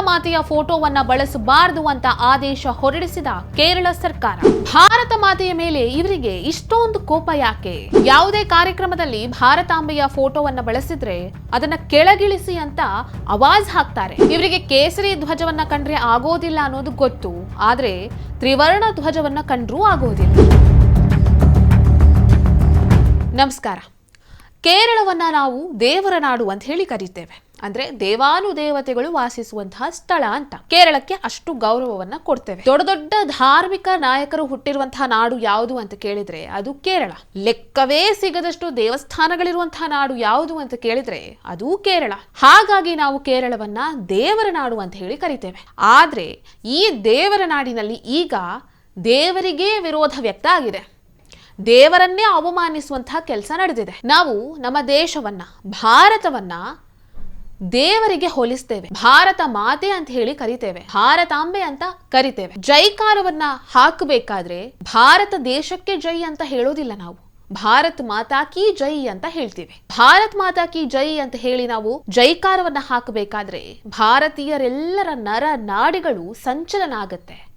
ಮಾತೆಯ ಫೋಟೋವನ್ನ ಬಳಸಬಾರದು ಅಂತ ಆದೇಶ ಹೊರಡಿಸಿದ ಕೇರಳ ಸರ್ಕಾರ. ಭಾರತ ಮಾತೆಯ ಮೇಲೆ ಇವರಿಗೆ ಇಷ್ಟೊಂದು ಕೋಪ ಯಾಕೆ? ಯಾವುದೇ ಕಾರ್ಯಕ್ರಮದಲ್ಲಿ ಭಾರತಾಂಬೆಯ ಫೋಟೋವನ್ನ ಬಳಸಿದ್ರೆ ಅದನ್ನ ಕೆಳಗಿಳಿಸಿ ಅಂತ ಅವಾಜ್ ಹಾಕ್ತಾರೆ. ಇವರಿಗೆ ಕೇಸರಿ ಧ್ವಜವನ್ನ ಕಂಡ್ರೆ ಆಗೋದಿಲ್ಲ ಅನ್ನೋದು ಗೊತ್ತು. ಆದ್ರೆ ತ್ರಿವರ್ಣ ಧ್ವಜವನ್ನ ಕಂಡ್ರೂ ಆಗೋದಿಲ್ಲ. ನಮಸ್ಕಾರ. ಕೇರಳವನ್ನ ನಾವು ದೇವರ ನಾಡು ಅಂತ ಹೇಳಿ ಕರೀತೇವೆ. ಅಂದ್ರೆ ದೇವಾನುದೇವತೆಗಳು ವಾಸಿಸುವಂತಹ ಸ್ಥಳ ಅಂತ. ಕೇರಳಕ್ಕೆ ಅಷ್ಟು ಗೌರವವನ್ನ ಕೊಡ್ತೇವೆ. ದೊಡ್ಡ ದೊಡ್ಡ ಧಾರ್ಮಿಕ ನಾಯಕರು ಹುಟ್ಟಿರುವಂತಹ ನಾಡು ಯಾವುದು ಅಂತ ಕೇಳಿದ್ರೆ ಅದು ಕೇರಳ. ಲೆಕ್ಕವೇ ಸಿಗದಷ್ಟು ದೇವಸ್ಥಾನಗಳಿರುವಂತಹ ನಾಡು ಯಾವುದು ಅಂತ ಕೇಳಿದ್ರೆ ಅದು ಕೇರಳ. ಹಾಗಾಗಿ ನಾವು ಕೇರಳವನ್ನ ದೇವರ ನಾಡು ಅಂತ ಹೇಳಿ ಕರಿತೇವೆ. ಆದ್ರೆ ಈ ದೇವರ ನಾಡಿನಲ್ಲಿ ಈಗ ದೇವರಿಗೆ ವಿರೋಧ ವ್ಯಕ್ತ ಆಗಿದೆ. ದೇವರನ್ನೇ ಅವಮಾನಿಸುವಂತಹ ಕೆಲಸ ನಡೆದಿದೆ. ನಾವು ನಮ್ಮ ದೇಶವನ್ನ, ಭಾರತವನ್ನ ದೇವರಿಗೆ ಹೋಲಿಸ್ತೇವೆ. ಭಾರತ ಮಾತೆ ಅಂತ ಹೇಳಿ ಕರಿತೇವೆ. ಭಾರತಾಂಬೆ ಅಂತ ಕರಿತೇವೆ. ಜೈಕಾರವನ್ನ ಹಾಕಬೇಕಾದ್ರೆ ಭಾರತ ದೇಶಕ್ಕೆ ಜೈ ಅಂತ ಹೇಳೋದಿಲ್ಲ ನಾವು. ಭಾರತ್ ಮಾತಾ ಕಿ ಜೈ ಅಂತ ಹೇಳ್ತೀವಿ. ಭಾರತ್ ಮಾತಾ ಕಿ ಜೈ ಅಂತ ಹೇಳಿ ನಾವು ಜೈಕಾರವನ್ನ ಹಾಕಬೇಕಾದ್ರೆ ಭಾರತೀಯರೆಲ್ಲರ ನರ ನಾಡಿಗಳು ಸಂಚಲನ ಆಗತ್ತೆ.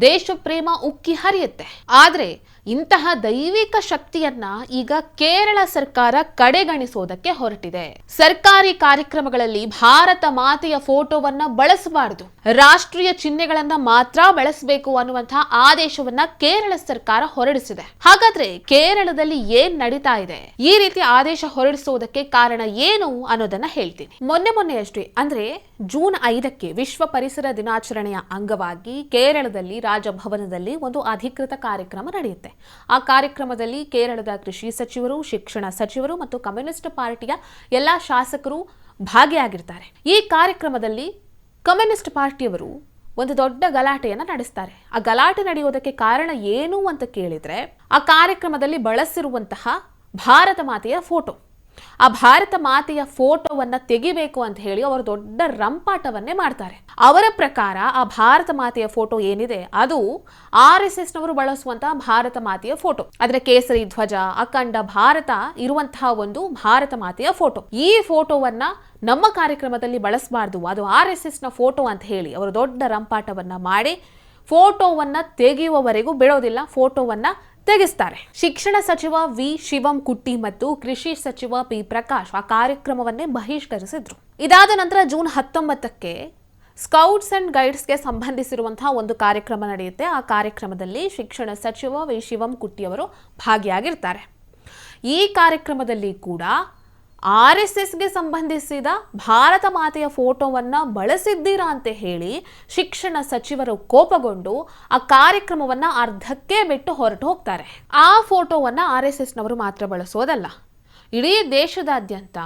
ದೇಶ ಪ್ರೇಮ ಉಕ್ಕಿ ಹರಿಯುತ್ತೆ. ಆದ್ರೆ ಇಂತಹ ದೈವಿಕ ಶಕ್ತಿಯನ್ನ ಈಗ ಕೇರಳ ಸರ್ಕಾರ ಕಡೆಗಣಿಸೋದಕ್ಕೆ ಹೊರಟಿದೆ. ಸರ್ಕಾರಿ ಕಾರ್ಯಕ್ರಮಗಳಲ್ಲಿ ಭಾರತ ಮಾತೆಯ ಫೋಟೋವನ್ನ ಬಳಸಬಾರದು. ರಾಷ್ಟ್ರೀಯ ಚಿಹ್ನೆಗಳನ್ನ ಮಾತ್ರ ಬಳಸಬೇಕು ಅನ್ನುವಂತಹ ಆದೇಶವನ್ನ ಕೇರಳ ಸರ್ಕಾರ ಹೊರಡಿಸಿದೆ. ಹಾಗಾದ್ರೆ ಕೇರಳದಲ್ಲಿ ಏನ್ ನಡೀತಾ ಇದೆ? ಈ ರೀತಿ ಆದೇಶ ಹೊರಡಿಸುವುದಕ್ಕೆ ಕಾರಣ ಏನು ಅನ್ನೋದನ್ನ ಹೇಳ್ತೀನಿ. ಮೊನ್ನೆ ಮೊನ್ನೆಯಷ್ಟೇ, ಅಂದ್ರೆ ಜೂನ್ ಐದಕ್ಕೆ ವಿಶ್ವ ಪರಿಸರ ದಿನಾಚರಣೆಯ ಅಂಗವಾಗಿ ಕೇರಳದಲ್ಲಿ ರಾಜಭವನದಲ್ಲಿ ಒಂದು ಅಧಿಕೃತ ಕಾರ್ಯಕ್ರಮ ನಡೆಯುತ್ತೆ. ಆ ಕಾರ್ಯಕ್ರಮದಲ್ಲಿ ಕೇರಳದ ಕೃಷಿ ಸಚಿವರು, ಶಿಕ್ಷಣ ಸಚಿವರು ಮತ್ತು ಕಮ್ಯುನಿಸ್ಟ್ ಪಾರ್ಟಿಯ ಎಲ್ಲ ಶಾಸಕರು ಭಾಗಿಯಾಗಿರ್ತಾರೆ. ಈ ಕಾರ್ಯಕ್ರಮದಲ್ಲಿ ಕಮ್ಯುನಿಸ್ಟ್ ಪಾರ್ಟಿಯವರು ಒಂದು ದೊಡ್ಡ ಗಲಾಟೆಯನ್ನು ನಡೆಸ್ತಾರೆ. ಆ ಗಲಾಟೆ ನಡೆಯೋದಕ್ಕೆ ಕಾರಣ ಏನು ಅಂತ ಕೇಳಿದ್ರೆ, ಆ ಕಾರ್ಯಕ್ರಮದಲ್ಲಿ ಬಳಸಿರುವಂತಹ ಭಾರತ ಮಾತೆಯ ಫೋಟೋ. ಆ ಭಾರತ ಮಾತೆಯ ಫೋಟೋವನ್ನ ತೆಗಿಬೇಕು ಅಂತ ಹೇಳಿ ಅವರು ದೊಡ್ಡ ರಂಪಾಟವನ್ನೇ ಮಾಡ್ತಾರೆ. ಅವರ ಪ್ರಕಾರ ಆ ಭಾರತ ಮಾತೆಯ ಫೋಟೋ ಏನಿದೆ? ಅದು ಆರ್ ಎಸ್ ಎಸ್ ನವರು ಬಳಸುವಂತಹ ಭಾರತ ಮಾತೆಯ ಫೋಟೋ. ಅದರ ಕೇಸರಿ ಧ್ವಜ, ಅಖಂಡ ಭಾರತ ಇರುವಂತಹ ಒಂದು ಭಾರತ ಮಾತೆಯ ಫೋಟೋ. ಈ ಫೋಟೋವನ್ನ ನಮ್ಮ ಕಾರ್ಯಕ್ರಮದಲ್ಲಿ ಬಳಸಬಾರ್ದು. ಅದು ಆರ್ ಎಸ್ ಎಸ್ನ ಫೋಟೋ ಅಂತ ಹೇಳಿ ಅವರು ದೊಡ್ಡ ರಂಪಾಟವನ್ನ ಮಾಡಿ ಫೋಟೋವನ್ನ ತೆಗೆಯುವವರೆಗೂ ಬಿಡೋದಿಲ್ಲ. ಫೋಟೋವನ್ನ ತೆಗೆಸ್ತಾರೆ ಶಿಕ್ಷಣ ಸಚಿವ ವಿ. ಶಿವಂ ಕುಟ್ಟಿ ಮತ್ತು ಕೃಷಿ ಸಚಿವ ಪಿ. ಪ್ರಕಾಶ್ ಆ ಕಾರ್ಯಕ್ರಮವನ್ನೇ ಬಹಿಷ್ಕರಿಸಿದ್ರು. ಇದಾದ ನಂತರ ಜೂನ್ ಹತ್ತೊಂಬತ್ತಕ್ಕೆ ಸ್ಕೌಟ್ಸ್ ಅಂಡ್ ಗೈಡ್ಸ್ಗೆ ಸಂಬಂಧಿಸಿರುವಂತಹ ಒಂದು ಕಾರ್ಯಕ್ರಮ ನಡೆಯುತ್ತೆ. ಆ ಕಾರ್ಯಕ್ರಮದಲ್ಲಿ ಶಿಕ್ಷಣ ಸಚಿವ ವಿ. ಶಿವಂ ಕುಟ್ಟಿ ಅವರು ಭಾಗಿಯಾಗಿರ್ತಾರೆ. ಈ ಕಾರ್ಯಕ್ರಮದಲ್ಲಿ ಕೂಡ ಆರ್ ಎಸ್ ಎಸ್ಗೆ ಸಂಬಂಧಿಸಿದ ಭಾರತ ಮಾತೆಯ ಫೋಟೋವನ್ನ ಬಳಸಿದ್ದೀರಾ ಅಂತ ಹೇಳಿ ಶಿಕ್ಷಣ ಸಚಿವರು ಕೋಪಗೊಂಡು ಆ ಕಾರ್ಯಕ್ರಮವನ್ನ ಅರ್ಧಕ್ಕೆ ಬಿಟ್ಟು ಹೊರಟು ಹೋಗ್ತಾರೆ. ಆ ಫೋಟೋವನ್ನ ಆರ್ ಎಸ್ ಎಸ್ನವರು ಮಾತ್ರ ಬಳಸೋದಲ್ಲ. ಇಡೀ ದೇಶದಾದ್ಯಂತ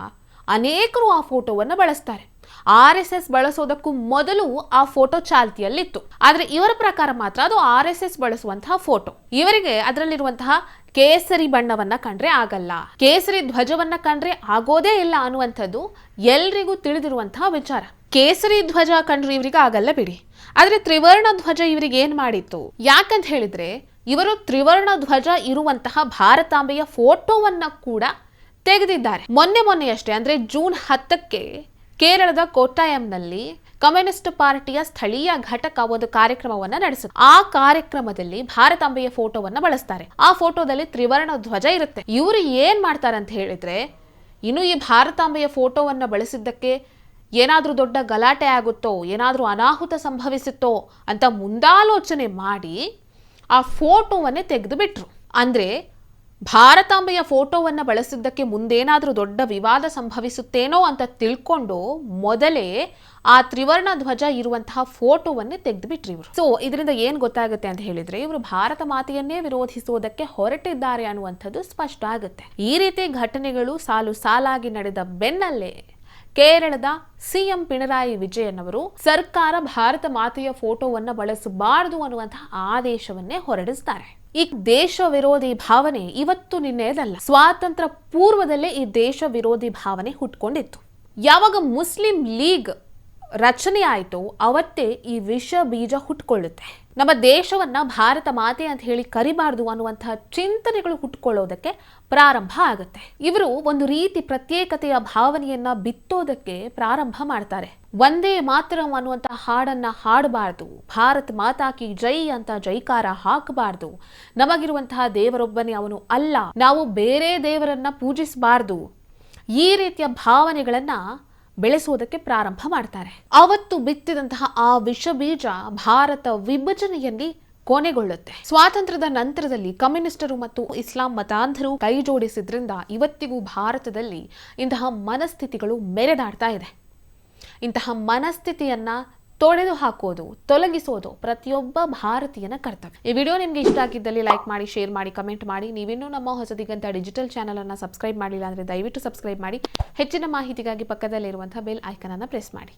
ಅನೇಕರು ಆ ಫೋಟೋವನ್ನು ಬಳಸ್ತಾರೆ. ಆರ್ ಎಸ್ ಎಸ್ ಬಳಸೋದಕ್ಕೂ ಮೊದಲು ಆ ಫೋಟೋ ಚಾಲ್ತಿಯಲ್ಲಿತ್ತು. ಆದ್ರೆ ಇವರ ಪ್ರಕಾರ ಮಾತ್ರ ಅದು ಆರ್ ಎಸ್ ಎಸ್ ಬಳಸುವಂತಹ ಫೋಟೋ. ಇವರಿಗೆ ಅದರಲ್ಲಿರುವಂತಹ ಕೇಸರಿ ಬಣ್ಣವನ್ನ ಕಂಡ್ರೆ ಆಗಲ್ಲ. ಕೇಸರಿ ಧ್ವಜವನ್ನ ಕಂಡ್ರೆ ಆಗೋದೇ ಇಲ್ಲ ಅನ್ನುವಂಥದ್ದು ಎಲ್ರಿಗೂ ತಿಳಿದಿರುವಂತಹ ವಿಚಾರ. ಕೇಸರಿ ಧ್ವಜ ಕಂಡ್ರೆ ಇವರಿಗೆ ಆಗಲ್ಲ ಬಿಡಿ. ಆದ್ರೆ ತ್ರಿವರ್ಣ ಧ್ವಜ ಇವರಿಗೆ ಏನ್ ಮಾಡಿತ್ತು? ಯಾಕಂತ ಹೇಳಿದ್ರೆ ಇವರು ತ್ರಿವರ್ಣ ಧ್ವಜ ಇರುವಂತಹ ಭಾರತಾಂಬೆಯ ಫೋಟೋವನ್ನ ಕೂಡ ತೆಗೆದಿದ್ದಾರೆ. ಮೊನ್ನೆ ಮೊನ್ನೆಯಷ್ಟೇ, ಅಂದ್ರೆ ಜೂನ್ ಹತ್ತಕ್ಕೆ ಕೇರಳದ ಕೋಟ್ಟಾಯಂನಲ್ಲಿ ಕಮ್ಯುನಿಸ್ಟ್ ಪಾರ್ಟಿಯ ಸ್ಥಳೀಯ ಘಟಕ ಒಂದು ಕಾರ್ಯಕ್ರಮವನ್ನ ನಡೆಸುತ್ತೆ. ಆ ಕಾರ್ಯಕ್ರಮದಲ್ಲಿ ಭಾರತಾಂಬೆಯ ಫೋಟೋವನ್ನ ಬಳಸ್ತಾರೆ. ಆ ಫೋಟೋದಲ್ಲಿ ತ್ರಿವರ್ಣ ಧ್ವಜ ಇರುತ್ತೆ. ಇವರು ಏನ್ ಮಾಡ್ತಾರೆ ಅಂತ ಹೇಳಿದ್ರೆ, ಇನ್ನು ಈ ಭಾರತಾಂಬೆಯ ಫೋಟೋವನ್ನ ಬಳಸಿದ್ದಕ್ಕೆ ಏನಾದರೂ ದೊಡ್ಡ ಗಲಾಟೆ ಆಗುತ್ತೋ, ಏನಾದರೂ ಅನಾಹುತ ಸಂಭವಿಸುತ್ತೋ ಅಂತ ಮುಂದಾಲೋಚನೆ ಮಾಡಿ ಆ ಫೋಟೋವನ್ನೇ ತೆಗೆದು ಬಿಟ್ರು. ಅಂದ್ರೆ ಭಾರತಾಂಬೆಯ ಫೋಟೋವನ್ನು ಬಳಸಿದ್ದಕ್ಕೆ ಮುಂದೇನಾದರೂ ದೊಡ್ಡ ವಿವಾದ ಸಂಭವಿಸುತ್ತೇನೋ ಅಂತ ತಿಳ್ಕೊಂಡು ಮೊದಲೇ ಆ ತ್ರಿವರ್ಣ ಧ್ವಜ ಇರುವಂತಹ ಫೋಟೋವನ್ನೇ ತೆಗೆದುಬಿಟ್ರಿ ಇವರು. ಸೊ ಇದರಿಂದ ಏನು ಗೊತ್ತಾಗುತ್ತೆ ಅಂತ ಹೇಳಿದ್ರೆ ಇವರು ಭಾರತ ಮಾತೆಯನ್ನೇ ವಿರೋಧಿಸುವುದಕ್ಕೆ ಹೊರಟಿದ್ದಾರೆ ಅನ್ನುವಂಥದ್ದು ಸ್ಪಷ್ಟ ಆಗುತ್ತೆ. ಈ ರೀತಿ ಘಟನೆಗಳು ಸಾಲು ಸಾಲಾಗಿ ನಡೆದ ಬೆನ್ನಲ್ಲೇ ಕೇರಳದ ಸಿಎಂ ಪಿಣರಾಯಿ ವಿಜಯನ್ ಅವರು ಸರ್ಕಾರ ಭಾರತ ಮಾತೆಯ ಫೋಟೋವನ್ನ ಬಳಸಬಾರದು ಅನ್ನುವಂತಹ ಆದೇಶವನ್ನೇ ಹೊರಡಿಸ್ತಾರೆ. ಈ ದೇಶ ವಿರೋಧಿ ಭಾವನೆ ಇವತ್ತು ನಿನ್ನೆದಲ್ಲ ಸ್ವಾತಂತ್ರ್ಯ ಪೂರ್ವದಲ್ಲೇ ಈ ದೇಶ ವಿರೋಧಿ ಭಾವನೆ ಹುಟ್ಕೊಂಡಿತ್ತು. ಯಾವಾಗ ಮುಸ್ಲಿಂ ಲೀಗ್ ರಚನೆ ಆಯಿತು, ಅವತ್ತೇ ಈ ವಿಷ ಬೀಜ ಹುಟ್ಕೊಳ್ಳುತ್ತೆ. ನಮ್ಮ ದೇಶವನ್ನ ಭಾರತ ಮಾತೆ ಅಂತ ಹೇಳಿ ಕರಿಬಾರ್ದು ಅನ್ನುವಂತಹ ಚಿಂತನೆಗಳು ಹುಟ್ಕೊಳ್ಳೋದಕ್ಕೆ ಪ್ರಾರಂಭ ಆಗುತ್ತೆ. ಇವರು ಒಂದು ರೀತಿ ಪ್ರತ್ಯೇಕತೆಯ ಭಾವನೆಯನ್ನ ಬಿತ್ತೋದಕ್ಕೆ ಪ್ರಾರಂಭ ಮಾಡ್ತಾರೆ. ಒಂದೇ ಮಾತರಂ ಅನ್ನುವಂತಹ ಹಾಡನ್ನ ಹಾಡಬಾರ್ದು. ಭಾರತ್ ಮಾತಾ ಕಿ ಜೈ ಅಂತ ಜೈಕಾರ ಹಾಕಬಾರ್ದು. ನಮಗಿರುವಂತಹ ದೇವರೊಬ್ಬನೇ ಅವನು ಅಲ್ಲ. ನಾವು ಬೇರೆ ದೇವರನ್ನ ಪೂಜಿಸಬಾರ್ದು. ಈ ರೀತಿಯ ಭಾವನೆಗಳನ್ನ ಬೆಳೆಸುವುದಕ್ಕೆ ಪ್ರಾರಂಭ ಮಾಡ್ತಾರೆ. ಅವತ್ತು ಬಿತ್ತಿದಂತಹ ಆ ವಿಷ ಬೀಜ ಭಾರತ ವಿಭಜನೆಯಲ್ಲಿ ಕೊನೆಗೊಳ್ಳುತ್ತೆ. ಸ್ವಾತಂತ್ರ್ಯದ ನಂತರದಲ್ಲಿ ಕಮ್ಯುನಿಸ್ಟರು ಮತ್ತು ಇಸ್ಲಾಂ ಮತಾಂಧರು ಕೈ ಜೋಡಿಸಿದ್ರಿಂದ ಇವತ್ತಿಗೂ ಭಾರತದಲ್ಲಿ ಇಂತಹ ಮನಸ್ಥಿತಿಗಳು ಮೆರೆದಾಡ್ತಾ ಇದೆ. ಇಂತಹ ಮನಸ್ಥಿತಿಯನ್ನ ತೊಡೆದು ಹಾಕೋದು, ತೊಲಗಿಸೋದು ಪ್ರತಿಯೊಬ್ಬ ಭಾರತೀಯನ ಕರ್ತವ್ಯ. ಈ ವಿಡಿಯೋ ನಿಮ್ಗೆ ಇಷ್ಟ ಆಗಿದ್ದಲ್ಲಿ ಲೈಕ್ ಮಾಡಿ ಶೇರ್ ಮಾಡಿ ಕಮೆಂಟ್ ಮಾಡಿ. ನೀವಿನ್ನೂ ನಮ್ಮ ಹೊಸದಿಗಂತ ಡಿಜಿಟಲ್ ಚಾನಲ್ ಅನ್ನ ಸಬ್ಸ್ಕ್ರೈಬ್ ಮಾಡಿಲ್ಲ ಅಂದ್ರೆ ದಯವಿಟ್ಟು ಸಬ್ಸ್ಕ್ರೈಬ್ ಮಾಡಿ. ಹೆಚ್ಚಿನ ಮಾಹಿತಿಗಾಗಿ ಪಕ್ಕದಲ್ಲಿರುವಂತಹ ಬೆಲ್ ಐಕನ್ ಅನ್ನ ಪ್ರೆಸ್ ಮಾಡಿ.